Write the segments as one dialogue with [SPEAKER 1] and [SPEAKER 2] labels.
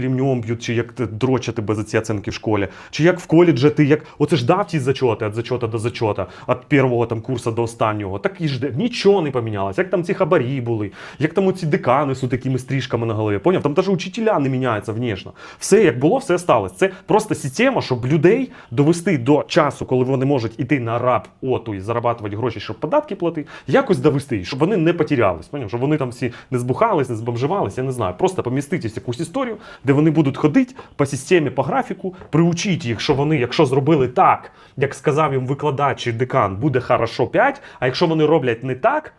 [SPEAKER 1] рівнем б'ють, чи як дрочать тебе за ці оценки в школі, чи як в коледжі ти як оце ж дав ті зачоти від зачота до зачота, від першого там курсу до останнього. Так і ж нічого не помінялося. Як там ці хабарі були, як там оці декани з такими стрижками на голові. Поняв? Там навіть учителя не міняються внешне. Все як було, все сталося. Це просто система, щоб людей довести до часу, коли вони можуть іти на раб оту і зарабатувати гроші, щоб податки платити, якось довести, щоб вони не потерялись. Поняв? Щоб вони там всі не збухались, не збомживались, я не знаю. Просто поміститись якусь історію, де вони будуть ходити по системі, по графіку, приучіть їх, що вони, якщо зробили так, як сказав їм викладач чи декан, буде хорошо 5, а якщо вони роблять не так.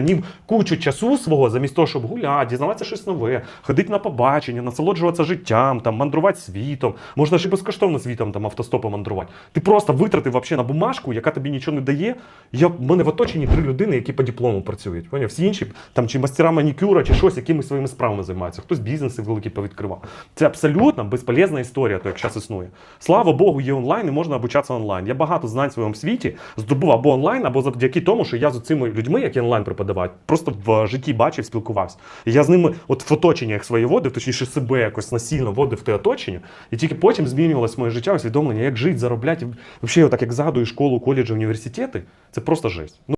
[SPEAKER 1] штанів, кучу часу свого, замість того, щоб гуляти, дізнаватися щось нове, ходити на побачення, насолоджуватися життям, там, мандрувати світом. Можна і безкоштовно світом там автостопом мандрувати. Ти просто витратив вообще на бумажку, яка тобі нічого не дає. Я, в мене в оточенні три людини, які по диплому працюють. Поняв? Всі інші там чи мастера манікюра, чи щось, якимись своїми справами займаються. Хтось бізнеси великі повідкривав. Це абсолютно безполезна історія, то як зараз існує. Слава Богу, є онлайн і можна обучатися онлайн. Я багато знань в своєму світі здобув або онлайн, або завдяки тому, що я з цими людьми, які онлайн преподавають, просто в житті бачив, спілкувався. І я з ними, от в оточення як своє водив, точніше себе якось насильно водив в те оточення, і тільки потім змінювалось моє життя, усвідомлення, як жити, заробляти. Взагалі, отак як згадую школу, коледжі, університети, це просто жесть. Ну,